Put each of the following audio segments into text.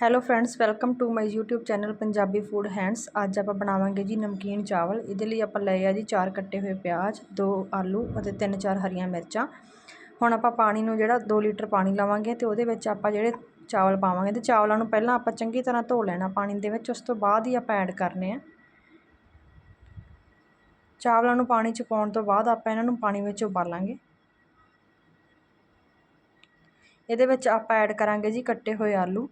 Hello friends welcome to my YouTube channel Punjabi food hands ਅੱਜ ਆਪਾਂ ਬਣਾਵਾਂਗੇ ਜੀ ਨਮਕੀਨ ਚਾਵਲ। ਇਹਦੇ ਲਈ ਆਪਾਂ ਲਏ ਆ ਜੀ ਚਾਰ ਕੱਟੇ ਹੋਏ ਪਿਆਜ਼, ਦੋ ਆਲੂ ਅਤੇ ਤਿੰਨ ਚਾਰ ਹਰੀਆਂ ਮਿਰਚਾਂ। ਹੁਣ ਆਪਾਂ ਪਾਣੀ ਨੂੰ ਜਿਹੜਾ 2 ਲੀਟਰ ਪਾਣੀ ਲਾਵਾਂਗੇ ਤੇ ਉਹਦੇ ਵਿੱਚ ਆਪਾਂ ਜਿਹੜੇ ਚਾਵਲ ਪਾਵਾਂਗੇ ਤੇ ਚਾਵਲਾਂ ਨੂੰ ਪਹਿਲਾਂ ਆਪਾਂ ਚੰਗੀ ਤਰ੍ਹਾਂ ਧੋ ਲੈਣਾ ਪਾਣੀ ਦੇ ਵਿੱਚ, ਉਸ ਤੋਂ ਬਾਅਦ ਹੀ ਆਪਾਂ ਐਡ ਕਰਨੇ ਆ। ਚਾਵਲਾਂ ਨੂੰ ਪਾਣੀ ਚ ਪਾਉਣ ਤੋਂ ਬਾਅਦ ਆਪਾਂ ਇਹਨਾਂ ਨੂੰ ਪਾਣੀ ਵਿੱਚ ਉਬਾਲਾਂਗੇ। ਇਹਦੇ ਵਿੱਚ ਆਪਾਂ ਐਡ ਕਰਾਂਗੇ ਜੀ ਕੱਟੇ ਹੋਏ ਆਲੂ।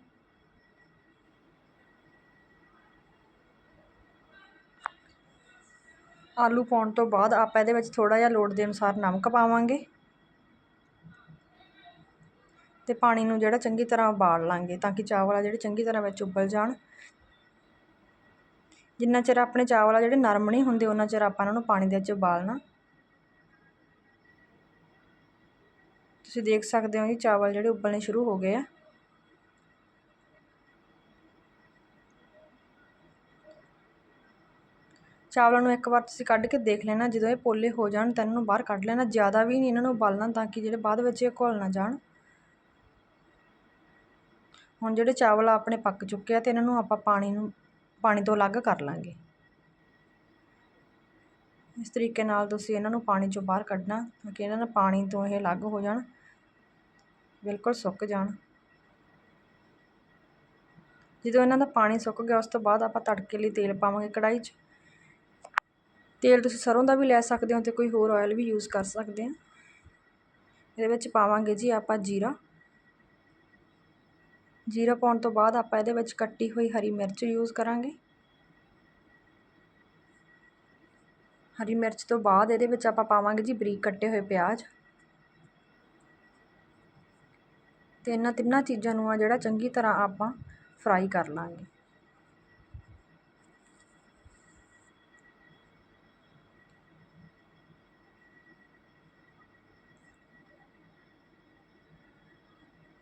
ਆਲੂ ਪਾਉਣ ਤੋਂ ਬਾਅਦ ਆਪਾਂ ਇਹਦੇ ਵਿੱਚ ਥੋੜਾ ਜਿਹਾ ਲੋੜ ਦੇ ਅਨੁਸਾਰ ਨਮਕ ਪਾਵਾਂਗੇ ਤੇ ਪਾਣੀ ਨੂੰ ਜਿਹੜਾ ਚੰਗੀ ਤਰ੍ਹਾਂ ਉਬਾਲ ਲਾਂਗੇ ਤਾਂ ਕਿ ਚਾਵਲ ਆ ਜਿਹੜੇ ਚੰਗੀ ਤਰ੍ਹਾਂ ਵਿੱਚ ਉਬਲ ਜਾਣ। ਜਿੰਨਾ ਚਿਰ ਆਪਣੇ ਚਾਵਲ ਆ ਜਿਹੜੇ ਨਰਮ ਨਹੀਂ ਹੁੰਦੇ ਉਹਨਾਂ ਚਿਰ ਆਪਾਂ ਇਹਨਾਂ ਨੂੰ ਪਾਣੀ ਦੇ ਵਿੱਚ ਉਬਾਲਣਾ। ਤੁਸੀਂ ਦੇਖ ਸਕਦੇ ਹੋ ਜੀ ਚਾਵਲ ਜਿਹੜੇ ਉਬਲਣੇ ਸ਼ੁਰੂ ਹੋ ਗਏ ਆ। ਚਾਵਲਾਂ ਨੂੰ ਇੱਕ ਵਾਰ ਤੁਸੀਂ ਕੱਢ ਕੇ ਦੇਖ ਲੈਣਾ, ਜਦੋਂ ਇਹ ਪੋਲੇ ਹੋ ਜਾਣ ਤਾਂ ਇਹਨਾਂ ਨੂੰ ਬਾਹਰ ਕੱਢ ਲੈਣਾ, ਜ਼ਿਆਦਾ ਵੀ ਨਹੀਂ ਇਹਨਾਂ ਨੂੰ ਉਬਾਲਣਾ ਤਾਂ ਕਿ ਜਿਹੜੇ ਬਾਅਦ ਵਿੱਚ ਇਹ ਘੁਲ ਨਾ ਜਾਣ। ਹੁਣ ਜਿਹੜੇ ਚਾਵਲ ਆਪਣੇ ਪੱਕ ਚੁੱਕੇ ਆ ਤੇ ਇਹਨਾਂ ਨੂੰ ਆਪਾਂ ਪਾਣੀ ਨੂੰ, ਪਾਣੀ ਤੋਂ ਅਲੱਗ ਕਰ ਲਾਂਗੇ। ਇਸ ਤਰੀਕੇ ਨਾਲ ਤੁਸੀਂ ਇਹਨਾਂ ਨੂੰ ਪਾਣੀ ਚੋਂ ਬਾਹਰ ਕੱਢਣਾ ਤਾਂ ਕਿ ਇਹਨਾਂ ਦਾ ਪਾਣੀ ਤੋਂ ਇਹ ਅਲੱਗ ਹੋ ਜਾਣ, ਬਿਲਕੁਲ ਸੁੱਕ ਜਾਣ। ਜਦੋਂ ਇਹਨਾਂ ਦਾ ਪਾਣੀ ਸੁੱਕ ਗਿਆ, ਉਸ ਤੋਂ ਬਾਅਦ ਆਪਾਂ ਤੜਕੇ ਲਈ ਤੇਲ ਪਾਵਾਂਗੇ ਕੜਾਈ 'ਚ। ਤੇਲ ਤੁਸੀਂ ਸਰ੍ਹੋਂ ਦਾ ਵੀ ਲੈ ਸਕਦੇ ਹੋ ਅਤੇ ਕੋਈ ਹੋਰ ਆਇਲ ਵੀ ਯੂਜ਼ ਕਰ ਸਕਦੇ ਹਾਂ ਇਹਦੇ ਵਿੱਚ ਪਾਵਾਂਗੇ ਜੀ ਆਪਾਂ ਜੀਰਾ। ਜੀਰਾ ਪਾਉਣ ਤੋਂ ਬਾਅਦ ਆਪਾਂ ਇਹਦੇ ਵਿੱਚ ਕੱਟੀ ਹੋਈ ਹਰੀ ਮਿਰਚ ਯੂਜ਼ ਕਰਾਂਗੇ। ਹਰੀ ਮਿਰਚ ਤੋਂ ਬਾਅਦ ਇਹਦੇ ਵਿੱਚ ਆਪਾਂ ਪਾਵਾਂਗੇ ਜੀ ਬਰੀਕ ਕੱਟੇ ਹੋਏ ਪਿਆਜ਼। ਤੇ ਇਹਨਾਂ ਤਿੰਨਾਂ ਚੀਜ਼ਾਂ ਨੂੰ ਆ ਜਿਹੜਾ ਚੰਗੀ ਤਰ੍ਹਾਂ ਆਪਾਂ ਫਰਾਈ ਕਰ ਲਾਂਗੇ।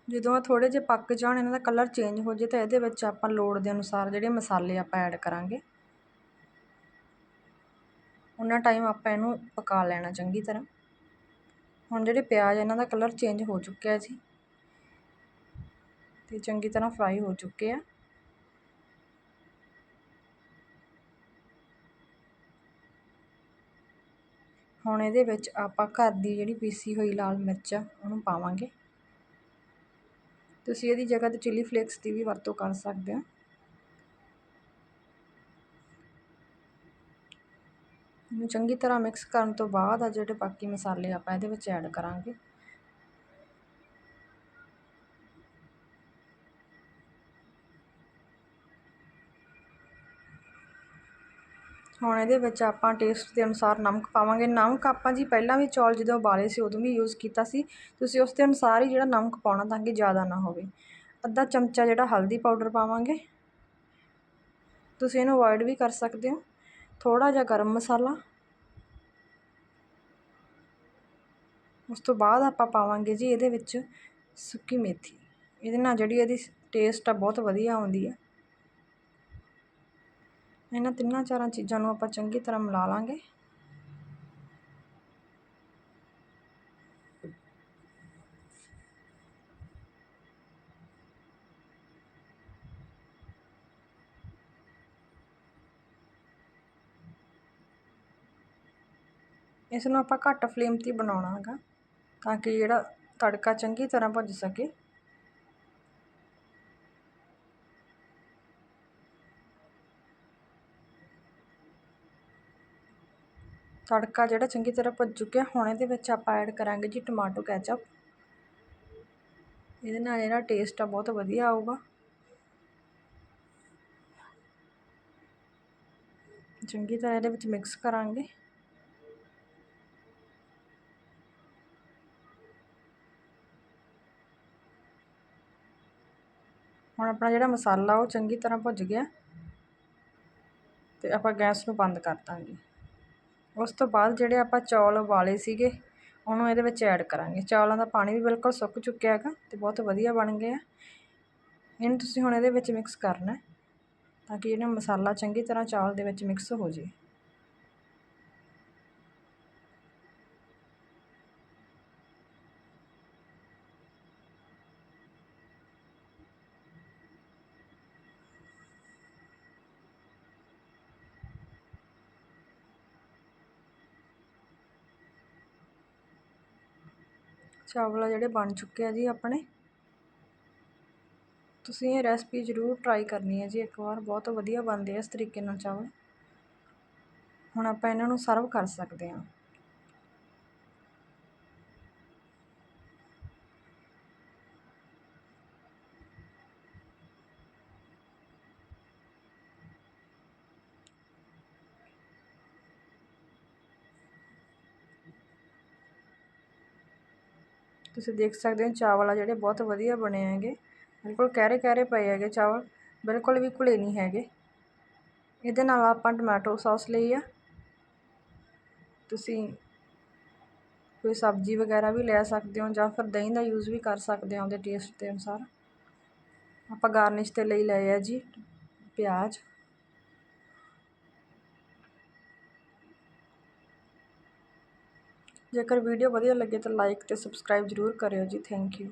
ਜਦੋਂ ਆ ਥੋੜ੍ਹੇ ਜਿਹੇ ਪੱਕ ਜਾਣ, ਇਹਨਾਂ ਦਾ ਕਲਰ ਚੇਂਜ ਹੋ ਜੇ ਤਾਂ ਇਹਦੇ ਵਿੱਚ ਆਪਾਂ ਲੋੜ ਦੇ ਅਨੁਸਾਰ ਜਿਹੜੇ ਮਸਾਲੇ ਆਪਾਂ ਐਡ ਕਰਾਂਗੇ। ਉਹਨਾਂ ਟਾਈਮ ਆਪਾਂ ਇਹਨੂੰ ਪਕਾ ਲੈਣਾ ਚੰਗੀ ਤਰ੍ਹਾਂ। ਹੁਣ ਜਿਹੜੇ ਪਿਆਜ਼ ਇਹਨਾਂ ਦਾ ਕਲਰ ਚੇਂਜ ਹੋ ਚੁੱਕਿਆ ਜੀ। ਤੇ ਚੰਗੀ ਤਰ੍ਹਾਂ ਫਰਾਈ ਹੋ ਚੁੱਕੇ ਆ। ਹੁਣ ਇਹਦੇ ਵਿੱਚ ਆਪਾਂ ਘਰ ਦੀ ਜਿਹੜੀ ਪੀਸੀ ਹੋਈ ਲਾਲ ਮਿਰਚ ਆ ਉਹਨੂੰ ਪਾਵਾਂਗੇ। ਤੁਸੀਂ ਇਹਦੀ ਜਗ੍ਹਾ ਤੇ ਚਿੱਲੀ ਫਲੇਕਸ ਦੀ ਵੀ ਵਰਤੋਂ ਕਰ ਸਕਦੇ ਹੋ। ਇਹਨੂੰ ਚੰਗੀ ਤਰ੍ਹਾਂ ਮਿਕਸ ਕਰਨ ਤੋਂ ਬਾਅਦ ਆ ਜਿਹੜੇ ਬਾਕੀ ਮਸਾਲੇ ਆਪਾਂ ਇਹਦੇ ਵਿੱਚ ਐਡ ਕਰਾਂਗੇ। ਹੁਣ ਇਹਦੇ ਵਿੱਚ ਆਪਾਂ ਟੇਸਟ ਦੇ ਅਨੁਸਾਰ ਨਮਕ ਪਾਵਾਂਗੇ। ਨਮਕ ਆਪਾਂ ਜੀ ਪਹਿਲਾਂ ਵੀ ਚੌਲ ਜਦੋਂ ਉਬਾਲੇ ਸੀ, ਉਦੋਂ ਵੀ ਯੂਜ਼ ਕੀਤਾ ਸੀ। ਤੁਸੀਂ ਉਸ ਦੇ ਅਨੁਸਾਰ ਹੀ ਜਿਹੜਾ ਨਮਕ ਪਾਉਣਾ ਤਾਂ ਕਿ ਜ਼ਿਆਦਾ ਨਾ ਹੋਵੇ। ਅੱਧਾ ਚਮਚਾ ਜਿਹੜਾ ਹਲਦੀ ਪਾਊਡਰ ਪਾਵਾਂਗੇ। ਤੁਸੀਂ ਇਹਨੂੰ ਅਵੋਇਡ ਵੀ ਕਰ ਸਕਦੇ ਹੋ। ਥੋੜਾ ਜਿਹਾ ਗਰਮ ਮਸਾਲਾ। ਉਸ ਤੋਂ ਬਾਅਦ ਆਪਾਂ ਪਾਵਾਂਗੇ ਜੀ ਇਹਦੇ ਵਿੱਚ ਸੁੱਕੀ ਮੇਥੀ। ਇਹਦੇ ਨਾਲ ਜਿਹੜੀ ਇਹਦੀ ਟੇਸਟ ਆ ਬਹੁਤ ਵਧੀਆ ਆਉਂਦੀ ਹੈ ਇਹਨਾਂ ਤਿੰਨਾਂ ਚਾਰਾਂ ਚੀਜ਼ਾਂ ਨੂੰ ਆਪਾਂ ਚੰਗੀ ਤਰ੍ਹਾਂ ਮਿਲਾ ਲਾਂਗੇ। ਇਸ ਨੂੰ ਆਪਾਂ ਘੱਟ ਫਲੇਮ 'ਤੇ ਬਣਾਉਣਾ ਹੈਗਾ ਤਾਂ ਕਿ ਜਿਹੜਾ ਤੜਕਾ ਚੰਗੀ ਤਰ੍ਹਾਂ ਭੁੱਜ ਸਕੇ। ਤੜਕਾ ਜਿਹੜਾ ਚੰਗੀ ਤਰ੍ਹਾਂ ਭੁੱਜ ਚੁੱਕਿਆ, ਹੁਣ ਇਹਦੇ ਵਿੱਚ ਆਪਾਂ ਐਡ ਕਰਾਂਗੇ ਜੀ ਟਮਾਟੋ ਕੈਚਅਪ ਇਹਦੇ ਨਾਲ ਜਿਹੜਾ ਟੇਸਟ ਆ ਬਹੁਤ ਵਧੀਆ ਆਊਗਾ। ਚੰਗੀ ਤਰ੍ਹਾਂ ਇਹਦੇ ਵਿੱਚ ਮਿਕਸ ਕਰਾਂਗੇ। ਹੁਣ ਆਪਣਾ ਜਿਹੜਾ ਮਸਾਲਾ ਉਹ ਚੰਗੀ ਤਰ੍ਹਾਂ ਭੁੱਜ ਗਿਆ। ਤੇ ਆਪਾਂ ਗੈਸ ਨੂੰ ਬੰਦ ਕਰ ਦਾਂਗੇ। ਉਸ ਤੋਂ ਬਾਅਦ ਜਿਹੜੇ ਆਪਾਂ ਚੌਲ ਉਬਾਲੇ ਸੀਗੇ, ਉਹਨੂੰ ਇਹਦੇ ਵਿੱਚ ਐਡ ਕਰਾਂਗੇ। ਚੌਲਾਂ ਦਾ ਪਾਣੀ ਵੀ ਬਿਲਕੁਲ ਸੁੱਕ ਚੁੱਕਿਆ ਹੈਗਾ ਅਤੇ ਬਹੁਤ ਵਧੀਆ ਬਣ ਗਏ ਆ ਇਹਨੂੰ ਤੁਸੀਂ ਹੁਣ ਇਹਦੇ ਵਿੱਚ ਮਿਕਸ ਕਰਨਾ ਤਾਂ ਕਿ ਜਿਹੜਾ ਮਸਾਲਾ ਚੰਗੀ ਤਰ੍ਹਾਂ ਚੌਲ ਦੇ ਵਿੱਚ ਮਿਕਸ ਹੋ ਜੇ ਚਾਵਲ ਆ ਜਿਹੜੇ ਬਣ ਚੁੱਕੇ ਆ ਜੀ ਆਪਣੇ। ਤੁਸੀਂ ਇਹ ਰੈਸਪੀ ਜ਼ਰੂਰ ਟਰਾਈ ਕਰਨੀ ਹੈ ਜੀ ਇੱਕ ਵਾਰ, ਬਹੁਤ ਵਧੀਆ ਬਣਦੇ ਆ ਇਸ ਤਰੀਕੇ ਨਾਲ ਚਾਵਲ। ਹੁਣ ਆਪਾਂ ਇਹਨਾਂ ਨੂੰ ਸਰਵ ਕਰ ਸਕਦੇ ਹਾਂ। ਤੁਸੀਂ ਦੇਖ ਸਕਦੇ ਹੋ ਚਾਵਲ ਆ ਜਿਹੜੇ ਬਹੁਤ ਵਧੀਆ ਬਣੇ ਹੈਗੇ। ਬਿਲਕੁਲ ਕਹਿਰੇ ਕਹਿਰੇ ਪਏ ਹੈਗੇ ਚਾਵਲ, ਬਿਲਕੁਲ ਵੀ ਘੁਲੇ ਨਹੀਂ ਹੈਗੇ। ਇਹਦੇ ਨਾਲ ਆਪਾਂ ਟੋਮੈਟੋ ਸੌਸ ਲਈ ਆ। ਤੁਸੀਂ ਕੋਈ ਸਬਜ਼ੀ ਵਗੈਰਾ ਵੀ ਲੈ ਸਕਦੇ ਹੋ ਜਾਂ ਫਿਰ ਦਹੀਂ ਦਾ ਯੂਜ਼ ਵੀ ਕਰ ਸਕਦੇ ਹੋ ਉਹਦੇ ਟੇਸਟ ਦੇ ਅਨੁਸਾਰ। ਆਪਾਂ ਗਾਰਨਿਸ਼ ਤੇ ਲਈ ਲਏ ਆ ਜੀ, ਪਿਆਜ਼। ਜੇਕਰ ਵੀਡੀਓ ਵਧੀਆ ਲੱਗੇ ਤਾਂ ਲਾਈਕ ਅਤੇ ਸਬਸਕ੍ਰਾਈਬ ਜ਼ਰੂਰ ਕਰਿਓ ਜੀ ਥੈਂਕ ਯੂ